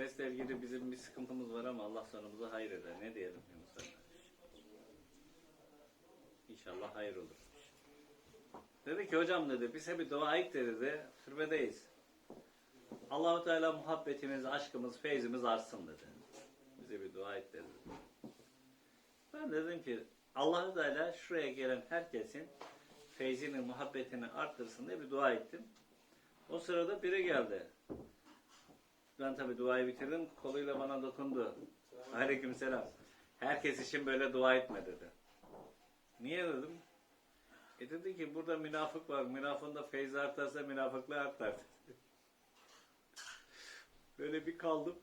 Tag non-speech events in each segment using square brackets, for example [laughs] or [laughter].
Sesle ilgili bizim bir sıkıntımız var ama Allah sonumuzu hayır eder. Ne diyelim Yunus? İnşallah hayır olur. Dedi ki hocam dedi bize bir dua et dedi de türbedeyiz. Allahu Teala muhabbetimiz, aşkımız, feyzimiz artsın dedi. Bize bir dua et dedi. Ben dedim ki Allahu Teala şuraya gelen herkesin feyzini, muhabbetini arttırsın diye bir dua ettim. O sırada biri geldi. Ben tabi duayı bitirdim. Koluyla bana dokundu. Aleyküm selam. Herkes için böyle dua etme dedi. Niye dedim? E dedi ki burada münafık var. Münafığın da feyzi artarsa münafıklığı artar. [laughs] Böyle bir kaldım.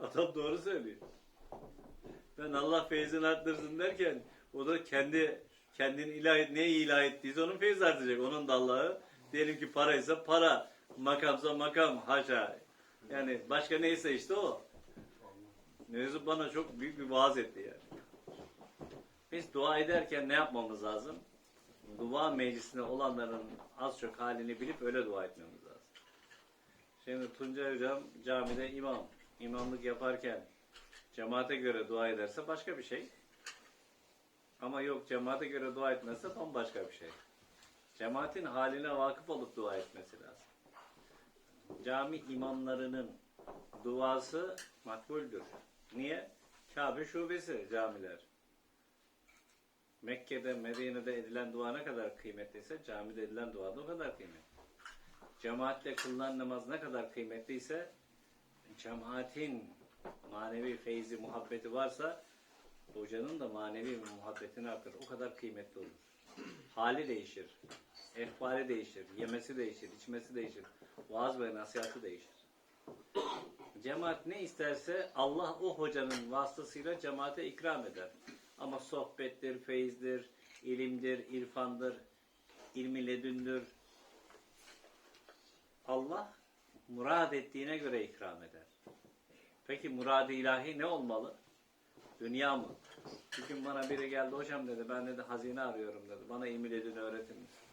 Adam doğru söylüyor. Ben Allah feyzini arttırsın derken o da kendi kendini ilah et, neyi ilah ettiyse onun feyzi artacak. Onun da Allah'ı diyelim ki paraysa para, makamsa makam, haşa. Yani başka neyse işte o. Mevzu bana çok büyük bir vaaz etti yani. Biz dua ederken ne yapmamız lazım? Dua meclisinde olanların az çok halini bilip öyle dua etmemiz lazım. Şimdi Tuncay Hocam camide imam. imamlık yaparken cemaate göre dua ederse başka bir şey. Ama yok cemaate göre dua etmezse bambaşka bir şey. Cemaatin haline vakıf olup dua etmesi lazım. Cami imamlarının duası makbuldür. Niye? Kabe şubesi camiler. Mekke'de, Medine'de edilen dua ne kadar kıymetliyse camide edilen dua da o kadar kıymetli. Cemaatle kılınan namaz ne kadar kıymetliyse cemaatin manevi feyzi, muhabbeti varsa hocanın da manevi muhabbetini artır. O kadar kıymetli olur. Hali değişir. Ehvali değişir. Yemesi değişir. içmesi değişir. Vaaz ve nasihatı değişir. Cemaat ne isterse Allah o hocanın vasıtasıyla cemaate ikram eder. Ama sohbettir, feyizdir, ilimdir, irfandır, ilmi ledündür. Allah murad ettiğine göre ikram eder. Peki murad-ı ilahi ne olmalı? Dünya mı? Bir gün bana biri geldi, hocam dedi, ben dedi hazine arıyorum dedi. Bana ilmi ledünü öğretir misin?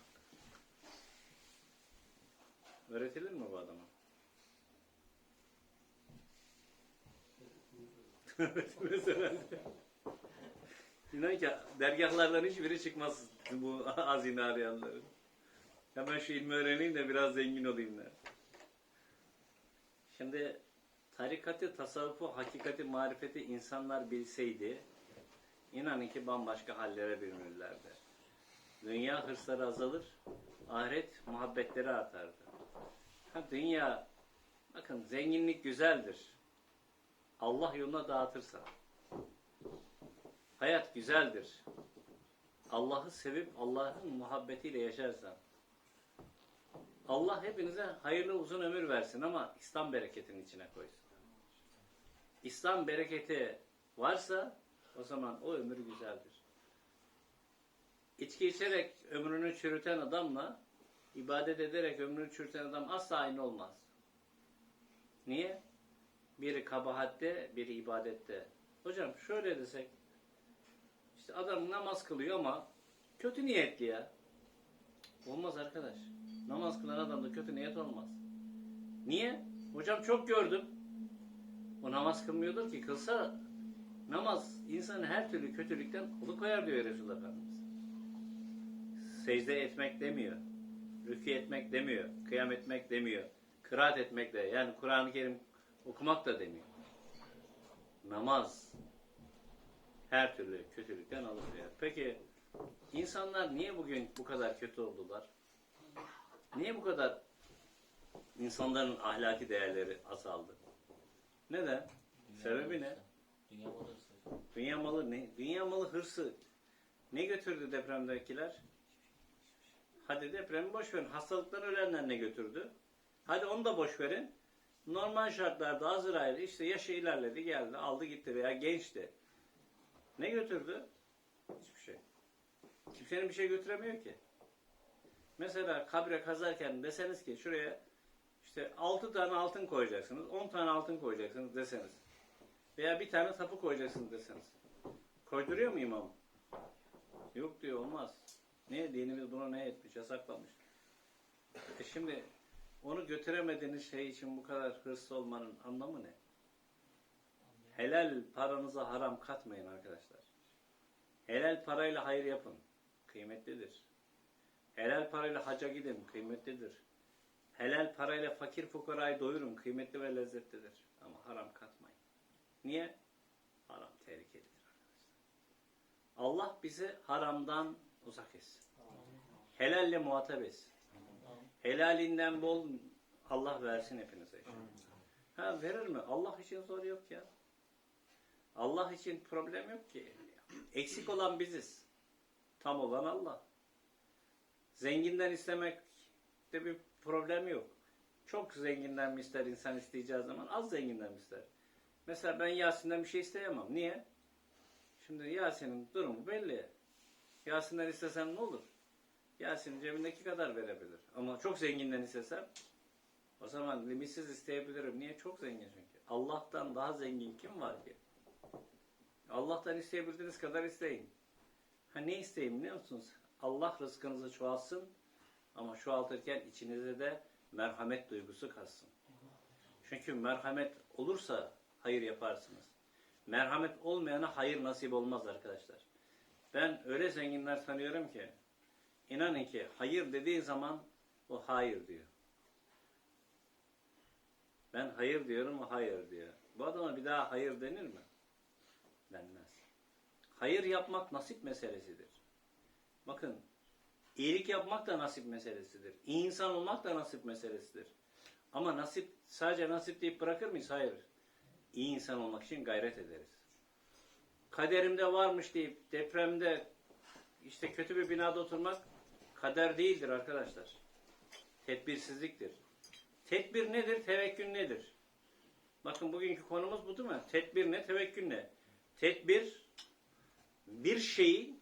Öğretilir mi bu adama? Öğretilmez [laughs] herhalde. İnan ki dergahlardan hiçbiri çıkmaz bu hazine arayanların. Hemen şu ilmi öğreneyim de biraz zengin olayım der. Şimdi tarikatı, tasavvufu, hakikati, marifeti insanlar bilseydi inanın ki bambaşka hallere bürünürlerdi. Dünya hırsları azalır, ahiret muhabbetleri artardı. Ha, dünya, bakın zenginlik güzeldir. Allah yoluna dağıtırsa. Hayat güzeldir. Allah'ı sevip Allah'ın muhabbetiyle yaşarsan. Allah hepinize hayırlı uzun ömür versin ama İslam bereketinin içine koysun. İslam bereketi varsa o zaman o ömür güzeldir. İçki içerek ömrünü çürüten adamla ibadet ederek ömrünü çürüten adam asla aynı olmaz. Niye? Biri kabahatte, biri ibadette. Hocam şöyle desek, işte adam namaz kılıyor ama kötü niyetli ya. Olmaz arkadaş. Namaz kılan adamda kötü niyet olmaz. Niye? Hocam çok gördüm. O namaz kılmıyordur ki. Kılsa namaz insanı her türlü kötülükten koyar diyor Resulullah Efendimiz. Secde etmek demiyor. Rükü etmek demiyor. Kıyam etmek demiyor. Kıraat etmek de yani Kur'an-ı Kerim okumak da demiyor. Namaz her türlü kötülükten alınıyor. Peki insanlar niye bugün bu kadar kötü oldular? Niye bu kadar insanların ahlaki değerleri azaldı? Neden? Sebebi ne? Dünya malı hırsı. Dünya malı ne? Dünya malı hırsı. Ne götürdü depremdekiler? Hadi depremi boş verin. Hastalıktan ölenler ne götürdü? Hadi onu da boş verin. Normal şartlarda Azrail işte yaşı ilerledi geldi aldı gitti veya gençti. Ne götürdü? Hiçbir şey. Kimsenin bir şey götüremiyor ki. Mesela kabre kazarken deseniz ki şuraya işte 6 tane altın koyacaksınız, 10 tane altın koyacaksınız deseniz. Veya bir tane tapu koyacaksınız deseniz. Koyduruyor mu imam? Yok diyor olmaz. Niye? Dinimiz buna ne etmiş? Yasaklamış. E şimdi onu götüremediğiniz şey için bu kadar hırslı olmanın anlamı ne? Helal paranıza haram katmayın arkadaşlar. Helal parayla hayır yapın. Kıymetlidir. Helal parayla haca gidin. Kıymetlidir. Helal parayla fakir fukarayı doyurun. Kıymetli ve lezzetlidir. Ama haram katmayın. Niye? Haram tehlikelidir arkadaşlar. Allah bizi haramdan uzak etsin. Helalle muhatap etsin. Helalinden bol Allah versin hepinize. Ha verir mi? Allah için zor yok ya. Allah için problem yok ki. Eksik olan biziz. Tam olan Allah. Zenginden istemek de bir problem yok. Çok zenginden mi ister insan isteyeceği zaman az zenginden mi ister? Mesela ben Yasin'den bir şey isteyemem. Niye? Şimdi Yasin'in durumu belli. Yasin'den istesem ne olur? Yasin cebindeki kadar verebilir. Ama çok zenginden istesem o zaman limitsiz isteyebilirim. Niye? Çok zengin çünkü. Allah'tan daha zengin kim var ki? Allah'tan isteyebildiğiniz kadar isteyin. Ha ne isteyeyim biliyor musunuz? Allah rızkınızı çoğalsın ama çoğaltırken içinize de merhamet duygusu kalsın. Çünkü merhamet olursa hayır yaparsınız. Merhamet olmayana hayır nasip olmaz arkadaşlar. Ben öyle zenginler tanıyorum ki inanın ki hayır dediği zaman o hayır diyor. Ben hayır diyorum o hayır diyor. Bu adama bir daha hayır denir mi? Denmez. Hayır yapmak nasip meselesidir. Bakın iyilik yapmak da nasip meselesidir. İyi insan olmak da nasip meselesidir. Ama nasip sadece nasip deyip bırakır mıyız? Hayır. İyi insan olmak için gayret ederiz. Kaderimde varmış deyip depremde işte kötü bir binada oturmak kader değildir arkadaşlar. Tedbirsizliktir. Tedbir nedir? Tevekkül nedir? Bakın bugünkü konumuz bu değil mi? Tedbir ne? Tevekkül ne? Tedbir bir şeyin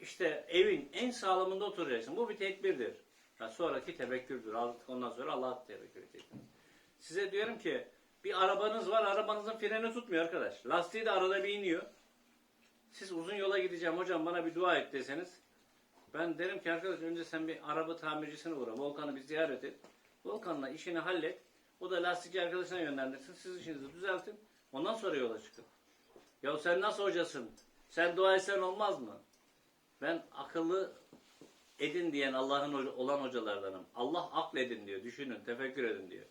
işte evin en sağlamında oturacaksın. Bu bir tedbirdir. Ha, sonraki tevekküldür. Ondan sonra Allah'a tevekkül edeceksiniz. Size diyorum ki bir arabanız var. Arabanızın freni tutmuyor arkadaş. Lastiği de arada bir iniyor. Siz uzun yola gideceğim hocam bana bir dua et deseniz ben derim ki arkadaş önce sen bir araba tamircisine uğra. Volkan'ı bir ziyaret et. Volkan'la işini hallet. O da lastikçi arkadaşına yönlendirsin. Siz işinizi düzeltin. Ondan sonra yola çıkın. Ya sen nasıl hocasın? Sen dua etsen olmaz mı? Ben akıllı edin diyen Allah'ın olan hocalardanım. Allah akledin diyor. Düşünün, tefekkür edin diyor.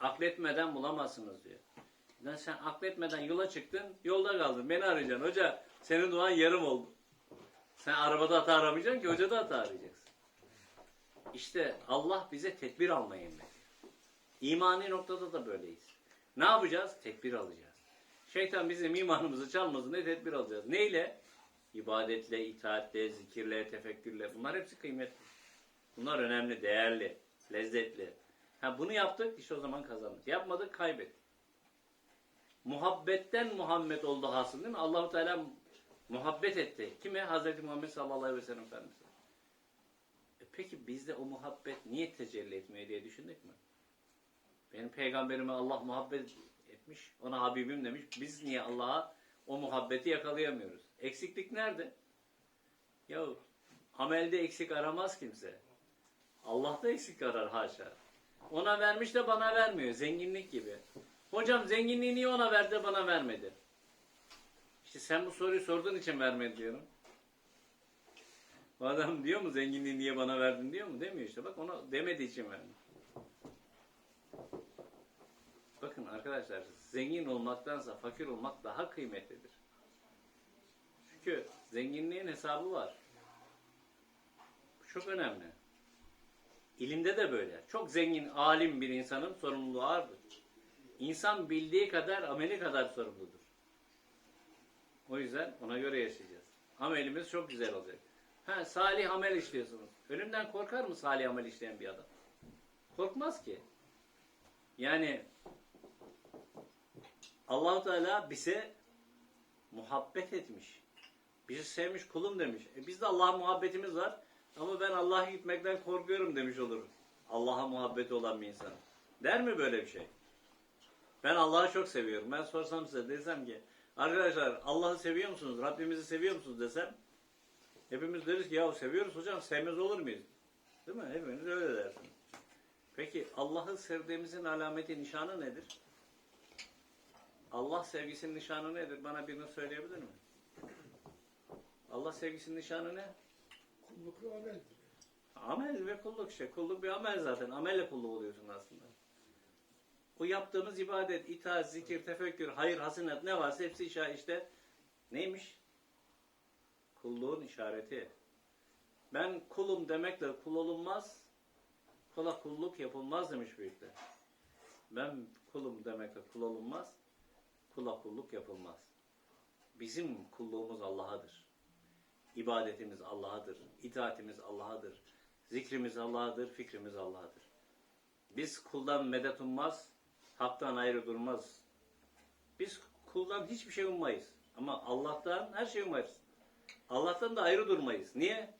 Akletmeden bulamazsınız diyor. Ben sen akletmeden yola çıktın, yolda kaldın. Beni arayacaksın. Hoca senin duan yarım oldu. Sen arabada hata aramayacaksın ki hocada hata arayacaksın. İşte Allah bize tedbir almayı emrediyor. İmani noktada da böyleyiz. Ne yapacağız? Tedbir alacağız. Şeytan bizim imanımızı çalmasın diye tedbir alacağız. Neyle? İbadetle, itaatle, zikirle, tefekkürle. Bunlar hepsi kıymetli. Bunlar önemli, değerli, lezzetli. Ha bunu yaptık, işte o zaman kazandık. Yapmadık, kaybettik. Muhabbetten Muhammed oldu hasıl değil mi? Allahu Teala muhabbet etti. Kime? Hazreti Muhammed sallallahu aleyhi ve sellem Efendimiz'e. E peki bizde o muhabbet niye tecelli etmiyor diye düşündük mü? Benim peygamberime Allah muhabbet etmiş, ona Habibim demiş. Biz niye Allah'a o muhabbeti yakalayamıyoruz? Eksiklik nerede? Ya amelde eksik aramaz kimse. Allah da eksik arar haşa. Ona vermiş de bana vermiyor. Zenginlik gibi. Hocam zenginliği niye ona verdi bana vermedi? İşte sen bu soruyu sorduğun için vermedi diyorum. Bu adam diyor mu zenginliği niye bana verdin diyor mu? Demiyor işte. Bak ona demediği için verdi. Bakın arkadaşlar zengin olmaktansa fakir olmak daha kıymetlidir. Çünkü zenginliğin hesabı var. Bu çok önemli. İlimde de böyle. Çok zengin, alim bir insanın sorumluluğu ağırdır. İnsan bildiği kadar, ameli kadar sorumludur. O yüzden ona göre yaşayacağız. Amelimiz çok güzel olacak. Ha, salih amel işliyorsunuz. Ölümden korkar mı salih amel işleyen bir adam? Korkmaz ki. Yani Allahu Teala bize muhabbet etmiş. Bizi sevmiş kulum demiş. E biz de Allah'a muhabbetimiz var. Ama ben Allah'a gitmekten korkuyorum demiş olur. Allah'a muhabbeti olan bir insan. Der mi böyle bir şey? Ben Allah'ı çok seviyorum. Ben sorsam size desem ki arkadaşlar Allah'ı seviyor musunuz? Rabbimizi seviyor musunuz desem hepimiz deriz ki ya seviyoruz hocam sevmez olur muyuz? Değil mi? Hepimiz öyle dersiniz. Peki Allah'ı sevdiğimizin alameti, nişanı nedir? Allah sevgisinin nişanı nedir? Bana birini söyleyebilir mi? Allah sevgisinin nişanı ne? Kulluklu ameldir. Amel ve kulluk işte. Kulluk bir amel zaten. Amelle kulluk oluyorsun aslında. O yaptığımız ibadet, itaat, zikir, tefekkür, hayır, hasenat ne varsa hepsi işte neymiş? Kulluğun işareti. Ben kulum demekle kul olunmaz, kula kulluk yapılmaz demiş büyükler. Ben kulum demekle kul olunmaz, kula kulluk yapılmaz. Bizim kulluğumuz Allah'adır. İbadetimiz Allah'adır. itaatimiz Allah'adır. Zikrimiz Allah'adır. Fikrimiz Allah'adır. Biz kuldan medet ummaz, haktan ayrı durmaz. Biz kuldan hiçbir şey ummayız. Ama Allah'tan her şey umarız. Allah'tan da ayrı durmayız. Niye?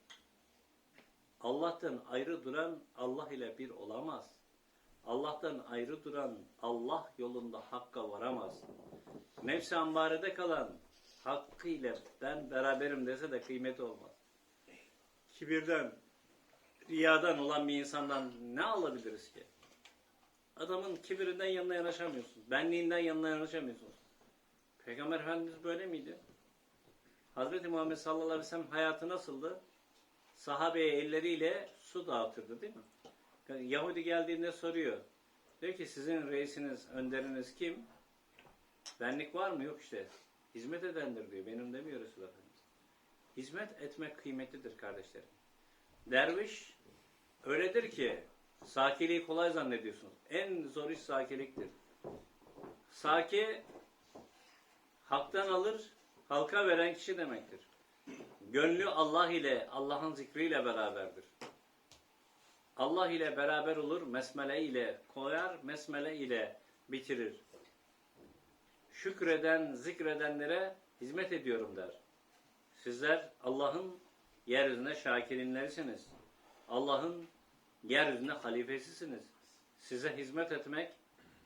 Allah'tan ayrı duran Allah ile bir olamaz. Allah'tan ayrı duran Allah yolunda hakka varamaz. Nefsi ambarede kalan hakkı ile ben beraberim dese de kıymeti olmaz. Kibirden, riyadan olan bir insandan ne alabiliriz ki? Adamın kibirinden yanına yanaşamıyorsun. Benliğinden yanına yanaşamıyorsun. Peygamber Efendimiz böyle miydi? Hazreti Muhammed sallallahu aleyhi ve sellem hayatı nasıldı? Sahabeye elleriyle su dağıtırdı değil mi? Yani Yahudi geldiğinde soruyor. Diyor ki sizin reisiniz, önderiniz kim? Benlik var mı? Yok işte. Hizmet edendir diyor. Benim demiyor Resul Efendimiz. Hizmet etmek kıymetlidir kardeşlerim. Derviş öyledir ki sakiliği kolay zannediyorsunuz. En zor iş sakiliktir. Saki haktan alır, halka veren kişi demektir. Gönlü Allah ile, Allah'ın zikriyle beraberdir. Allah ile beraber olur, mesmele ile koyar, mesmele ile bitirir. Şükreden, zikredenlere hizmet ediyorum der. Sizler Allah'ın yeryüzüne şakirinlerisiniz. Allah'ın yeryüzüne halifesisiniz. Size hizmet etmek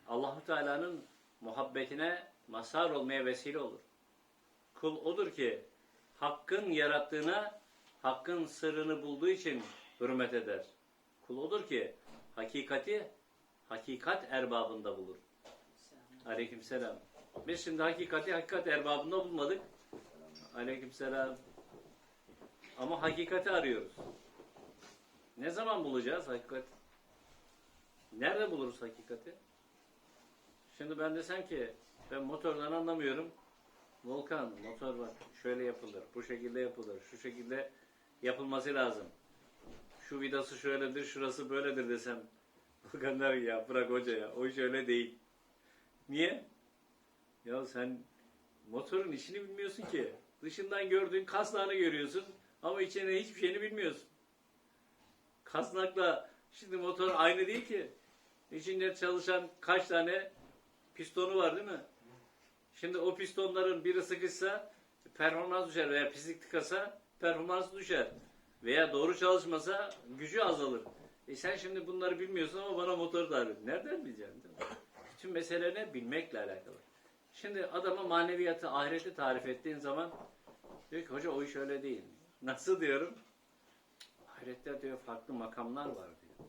Allahu Teala'nın muhabbetine mazhar olmaya vesile olur. Kul odur ki Hakk'ın yarattığına Hakk'ın sırrını bulduğu için hürmet eder. Kul odur ki hakikati hakikat erbabında bulur. Aleykümselam. Biz şimdi hakikati hakikat erbabında bulmadık. Aleykümselam. Ama hakikati arıyoruz. Ne zaman bulacağız hakikati? Nerede buluruz hakikati? Şimdi ben desem ki ben motordan anlamıyorum. Volkan motor bak şöyle yapılır, bu şekilde yapılır, şu şekilde yapılması lazım. Şu vidası şöyledir, şurası böyledir desem. [laughs] Volkan der ya bırak hoca ya o iş öyle değil. Niye? Ya sen motorun işini bilmiyorsun ki. Dışından gördüğün kasnağını görüyorsun ama içine hiçbir şeyini bilmiyorsun. Kasnakla şimdi motor aynı değil ki. İçinde çalışan kaç tane pistonu var değil mi? Şimdi o pistonların biri sıkışsa performans düşer veya pislik tıkasa performans düşer. Veya doğru çalışmasa gücü azalır. E sen şimdi bunları bilmiyorsun ama bana motor tarif et. Nereden bileceksin? Bütün mesele ne? Bilmekle alakalı. Şimdi adama maneviyatı, ahireti tarif ettiğin zaman diyor ki hoca o iş öyle değil. Nasıl diyorum? Ahirette diyor farklı makamlar var diyor.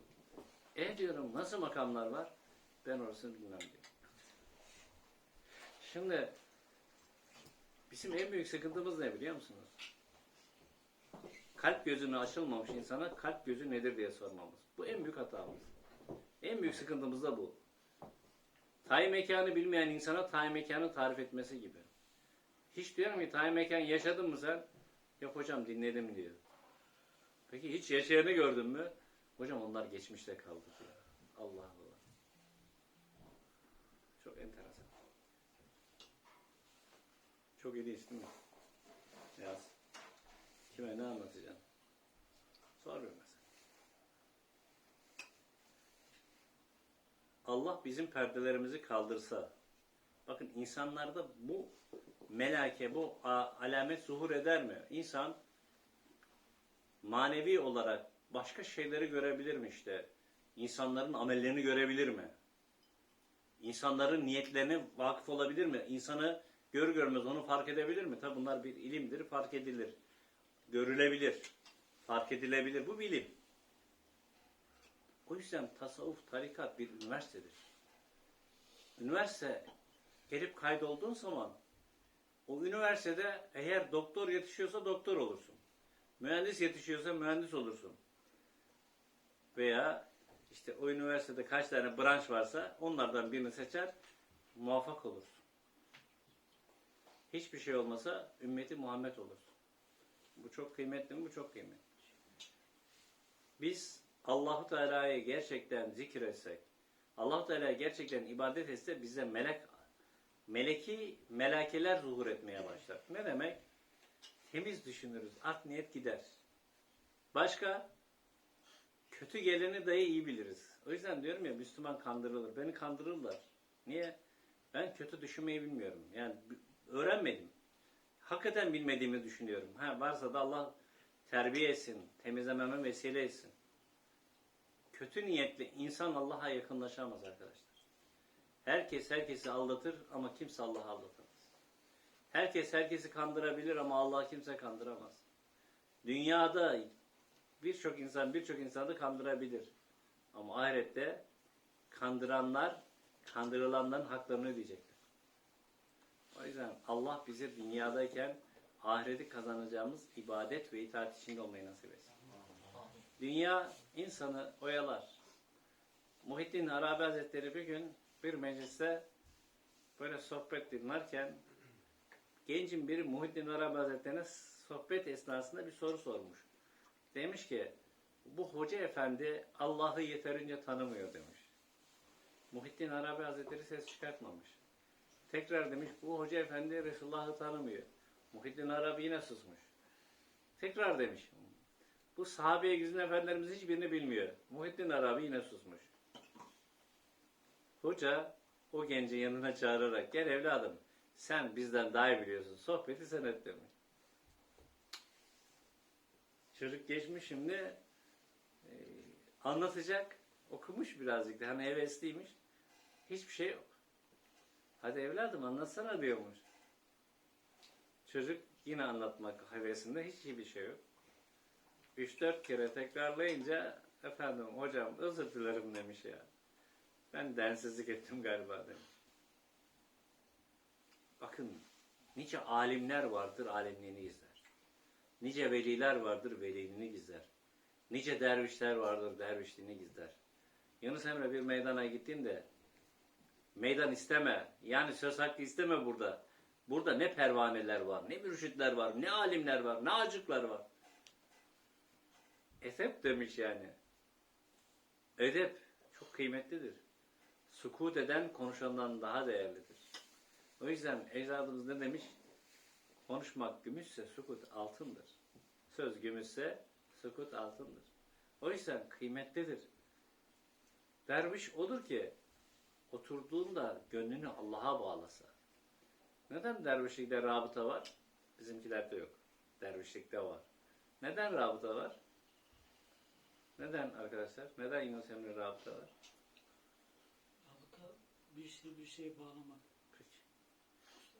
E diyorum nasıl makamlar var? Ben orasını bilmem diyor. Şimdi bizim en büyük sıkıntımız ne biliyor musunuz? Kalp gözünü açılmamış insana kalp gözü nedir diye sormamız. Bu en büyük hatamız. En büyük sıkıntımız da bu. Tay mekanı bilmeyen insana tay mekanı tarif etmesi gibi. Hiç diyorum ki tay mekan yaşadın mı sen? Yok hocam dinledim diyor. Peki hiç yaşayanı gördün mü? Hocam onlar geçmişte kaldı diyor. Allah Allah. Çok enteresan. Çok ilginç değil mi? Yaz. Kime ne anlatacaksın? Sor bir mesela. Allah bizim perdelerimizi kaldırsa, bakın insanlarda bu melake, bu alamet zuhur eder mi? İnsan manevi olarak başka şeyleri görebilir mi işte? İnsanların amellerini görebilir mi? İnsanların niyetlerine vakıf olabilir mi? İnsanı gör görmez onu fark edebilir mi? Tabi bunlar bir ilimdir, fark edilir. Görülebilir, fark edilebilir. Bu bilim. O yüzden tasavvuf, tarikat bir üniversitedir. Üniversite gelip kaydolduğun zaman o üniversitede eğer doktor yetişiyorsa doktor olursun. Mühendis yetişiyorsa mühendis olursun. Veya işte o üniversitede kaç tane branş varsa onlardan birini seçer, muvaffak olursun. Hiçbir şey olmasa ümmeti Muhammed olursun. Bu çok kıymetli mi? Bu çok kıymetli. Biz Allahu Teala'yı gerçekten zikretsek, Allahu Teala'ya gerçekten ibadet etse bize melek meleki melakeler zuhur etmeye başlar. Ne demek? Temiz düşünürüz. Art niyet gider. Başka? Kötü geleni dahi iyi biliriz. O yüzden diyorum ya Müslüman kandırılır. Beni kandırırlar. Niye? Ben kötü düşünmeyi bilmiyorum. Yani öğrenmedim. Hakikaten bilmediğimi düşünüyorum. Ha varsa da Allah terbiye etsin, temizlememe vesile etsin. Kötü niyetli insan Allah'a yakınlaşamaz arkadaşlar. Herkes herkesi aldatır ama kimse Allah'ı aldatamaz. Herkes herkesi kandırabilir ama Allah'ı kimse kandıramaz. Dünyada birçok insan birçok insanı kandırabilir. Ama ahirette kandıranlar kandırılanların haklarını ödeyecekler. O yüzden Allah bize dünyadayken ahireti kazanacağımız ibadet ve itaat içinde olmayı nasip etsin. Dünya insanı oyalar. Muhittin Arabi Hazretleri bir gün bir mecliste böyle sohbet dinlerken gencin biri Muhittin Arabi Hazretleri'ne sohbet esnasında bir soru sormuş. Demiş ki bu hoca efendi Allah'ı yeterince tanımıyor demiş. Muhittin Arabi Hazretleri ses çıkartmamış. Tekrar demiş bu hoca efendi Resulullah'ı tanımıyor. Muhittin Arabi yine susmuş. Tekrar demiş. Bu sahabe-i efendilerimiz hiçbirini bilmiyor. Muhittin Arabi yine susmuş. Hoca o genci yanına çağırarak gel evladım sen bizden daha iyi biliyorsun. Sohbeti sen et demiş. Çocuk geçmiş şimdi e, anlatacak. Okumuş birazcık da hani hevesliymiş. Hiçbir şey yok. Hadi evladım anlatsana diyormuş. Çocuk yine anlatmak hevesinde hiç bir şey yok. 3-4 kere tekrarlayınca efendim hocam özür dilerim demiş ya. Ben densizlik ettim galiba demiş. Bakın nice alimler vardır alimliğini gizler. Nice veliler vardır veliliğini gizler. Nice dervişler vardır dervişliğini gizler. Yunus Emre bir meydana gittiğinde meydan isteme. Yani söz hakkı isteme burada. Burada ne pervaneler var, ne mürşitler var, ne alimler var, ne acıklar var. Edep demiş yani. Edep çok kıymetlidir. Sukut eden konuşandan daha değerlidir. O yüzden ecdadımız ne demiş? Konuşmak gümüşse sukut altındır. Söz gümüşse sukut altındır. O yüzden kıymetlidir. Derviş odur ki oturduğunda gönlünü Allah'a bağlasa. Neden dervişlikte rabıta var? Bizimkilerde yok. Dervişlikte var. Neden rabıta var? Neden arkadaşlar? Neden Yunus Emre rabıta var? Halka bir şey bir şey bağlamak. Peki.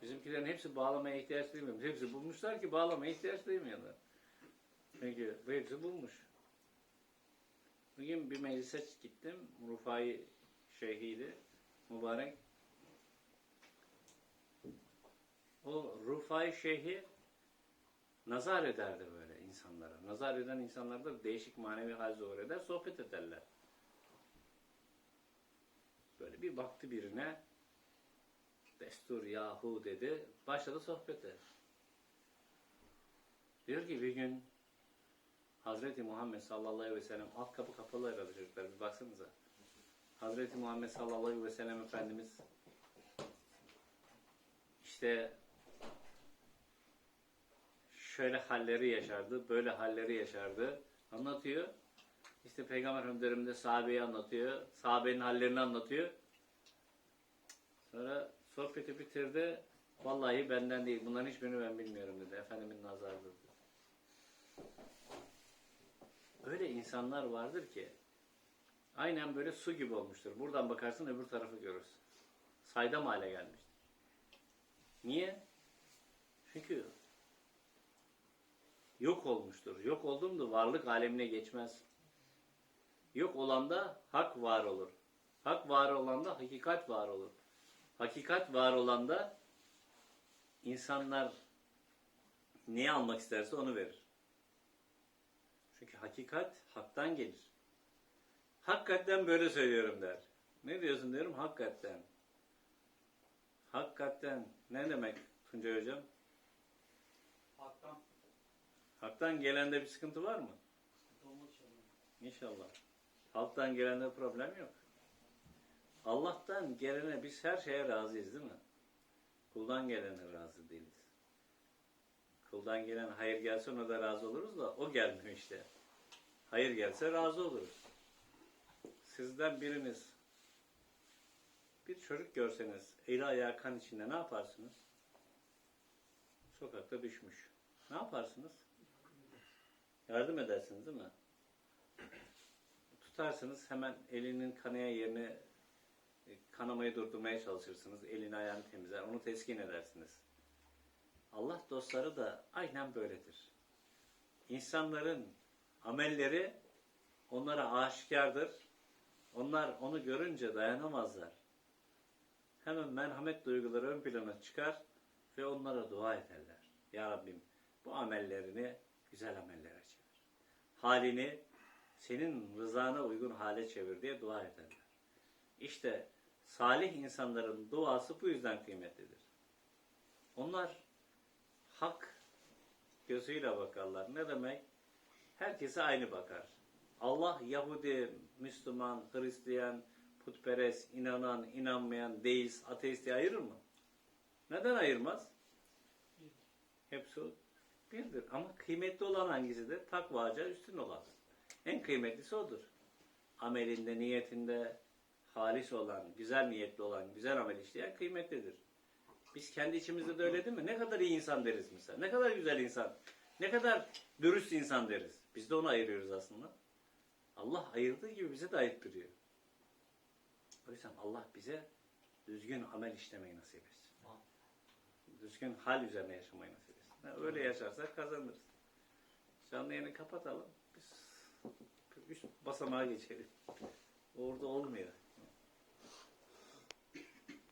Bizimkilerin hepsi bağlamaya ihtiyaç duymuyor. Hepsi bulmuşlar ki bağlamaya ihtiyaç duymuyorlar. Çünkü bu hepsi bulmuş. Bugün bir meclise gittim. Rufai şeyhiydi. Mübarek. O Rufai şeyhi nazar ederdi böyle insanlara. Nazar eden insanlar da değişik manevi hal zuhur eder, sohbet ederler. Böyle bir baktı birine, destur yahu dedi, başladı sohbete. Diyor ki bir gün Hazreti Muhammed sallallahu aleyhi ve sellem alt kapı kapalı herhalde çocuklar bir baksanıza. Hazreti Muhammed sallallahu aleyhi ve sellem Efendimiz işte şöyle halleri yaşardı, böyle halleri yaşardı. Anlatıyor. İşte Peygamber Efendimiz de sahabeyi anlatıyor. Sahabenin hallerini anlatıyor. Sonra sohbeti bitirdi. Vallahi benden değil. Bunların hiçbirini ben bilmiyorum dedi. Efendimin nazarıdır dedi. Öyle insanlar vardır ki aynen böyle su gibi olmuştur. Buradan bakarsın öbür tarafı görürsün. Saydam hale gelmiştir. Niye? Çünkü yok olmuştur. Yok olduğunda varlık alemine geçmez. Yok olanda hak var olur. Hak var olanda hakikat var olur. Hakikat var olanda insanlar neyi almak isterse onu verir. Çünkü hakikat haktan gelir. Hakikaten böyle söylüyorum der. Ne diyorsun diyorum hakikaten. Hakikaten ne demek Tuncay Hocam? Haktan Haktan gelende bir sıkıntı var mı? İnşallah. Halktan gelende problem yok. Allah'tan gelene biz her şeye razıyız değil mi? Kuldan gelene razı değiliz. Kuldan gelen hayır gelse ona da razı oluruz da o gelmiyor işte. Hayır gelse razı oluruz. Sizden biriniz bir çocuk görseniz eli ayağı kan içinde ne yaparsınız? Sokakta düşmüş. Ne yaparsınız? Yardım edersiniz değil mi? tutarsınız hemen elinin kanayan yerine e, kanamayı durdurmaya çalışırsınız. Elini ayağını temizler. Onu teskin edersiniz. Allah dostları da aynen böyledir. İnsanların amelleri onlara aşikardır. Onlar onu görünce dayanamazlar. Hemen merhamet duyguları ön plana çıkar ve onlara dua ederler. Ya Rabbim bu amellerini güzel amellere. Halini senin rızana uygun hale çevir diye dua ederler. İşte salih insanların duası bu yüzden kıymetlidir. Onlar hak gözüyle bakarlar. Ne demek? Herkese aynı bakar. Allah Yahudi, Müslüman, Hristiyan, putperest, inanan, inanmayan, deist, ateist diye ayırır mı? Neden ayırmaz? Hepsi o birdir. Ama kıymetli olan hangisidir? Takvaca üstün olan. En kıymetlisi odur. Amelinde, niyetinde halis olan, güzel niyetli olan, güzel amel işleyen kıymetlidir. Biz kendi içimizde de öyle değil mi? Ne kadar iyi insan deriz mesela. Ne kadar güzel insan. Ne kadar dürüst insan deriz. Biz de onu ayırıyoruz aslında. Allah ayırdığı gibi bize de ayırttırıyor. O yüzden Allah bize düzgün amel işlemeyi nasip etsin. Düzgün hal üzerine yaşamayı nasip etsin. Öyle yaşarsak kazanırız. Canlı yayını kapatalım. Biz üst basamağa geçelim. Orada olmuyor.